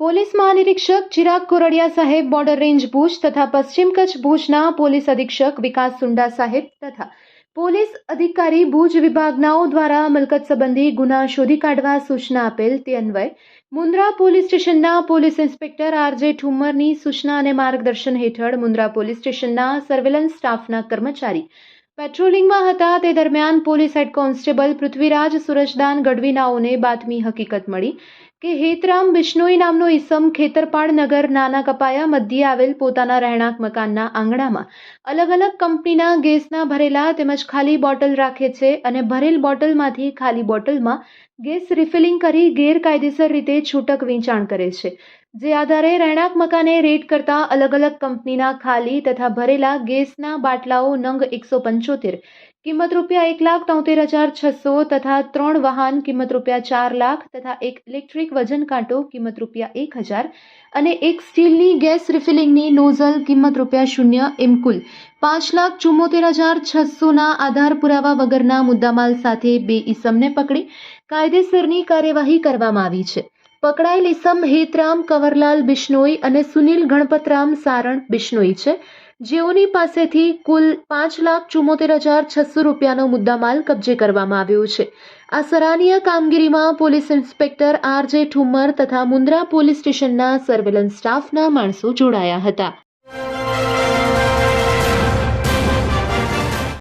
Police મહાનિરીક્ષક Chirag Kordia સાહેબ border range Bhuj તથા પશ્ચિમ કચ્છ ભુજના પોલીસ અધિક્ષક વિકાસ સુંડા સાહેબ તથા પોલીસ અધિકારી ભુજ વિભાગનાઓ દ્વારા મિલકત સંબંધી ગુના શોધી કાઢવા સૂચના આપેલ તે અન્વયે મુન્દ્રા પોલીસ સ્ટેશનના પોલીસ ઇન્સ્પેક્ટર આરજે ઠુમ્મરની સૂચના અને માર્ગદર્શન હેઠળ મુન્દ્રા પોલીસ સ્ટેશનના સર્વેલન્સ સ્ટાફના કર્મચારી પેટ્રોલિંગમાં હતા તે દરમિયાન police head constable Prithviraj Surajdan ગઢવીનાઓને બાતમી હકીકત મળી. કે હેતરામ બિશ્નોઈ નામનો ઈસમ ખેતરપાડ નગર નાના કપાયા મધ્યે આવેલ પોતાના રહેણાંક મકાનના આંગણામાં. અલગ અલગ કંપનીના ગેસના ભરેલા તેમજ ખાલી બોટલ રાખે છે અને ભરેલ બોટલમાંથી ખાલી બોટલમાં ગેસ રિફિલિંગ કરી ગેરકાયદેસર રીતે છૂટક વેચાણ કરે છે. જે આધારે રહેણાંક મકાને રેડ કરતા અલગ અલગ કંપનીના ખાલી તથા ભરેલા ગેસના બાટલાઓ નંગ એકસો પંચોતેર. કિંમત રૂપિયા એક લાખ તોતેર હજાર છસો તથા ત્રણ વાહન કિંમત રૂપિયા ચાર લાખ તથા એક ઇલેક્ટ્રિક વજન કાંટો કિંમત રૂપિયા એક હજાર અને એક સ્ટીલની ગેસ રિફિલિંગની નોઝલ કિંમત રૂપિયા શૂન્ય એમ કુલ પાંચ લાખ ચુમ્મોતેર હજાર છસોના આધાર પુરાવા વગરના મુદ્દામાલ સાથે બે ઈસમને પકડી. કાયદેસરની કાર્યવાહી કરવામાં આવી છે. પકડાયેલ હેતરામ કવરલાલ બિશ્નોઈ અને સુનિલ ગણપતરામ સારણ બિશ્નોઈ છે. જેઓની પાસેથી કુલ પાંચ લાખ ચુમ્મોતેર હજાર છસો રૂપિયાનો મુદ્દામાલ કબજે કરવામાં આવ્યો છે. આ સરાહનીય કામગીરીમાં પોલીસ ઇન્સ્પેક્ટર આર જે ઠુમ્મર તથા મુન્દ્રા પોલીસ સ્ટેશનના સર્વેલન્સ સ્ટાફના માણસો જોડાયા હતા.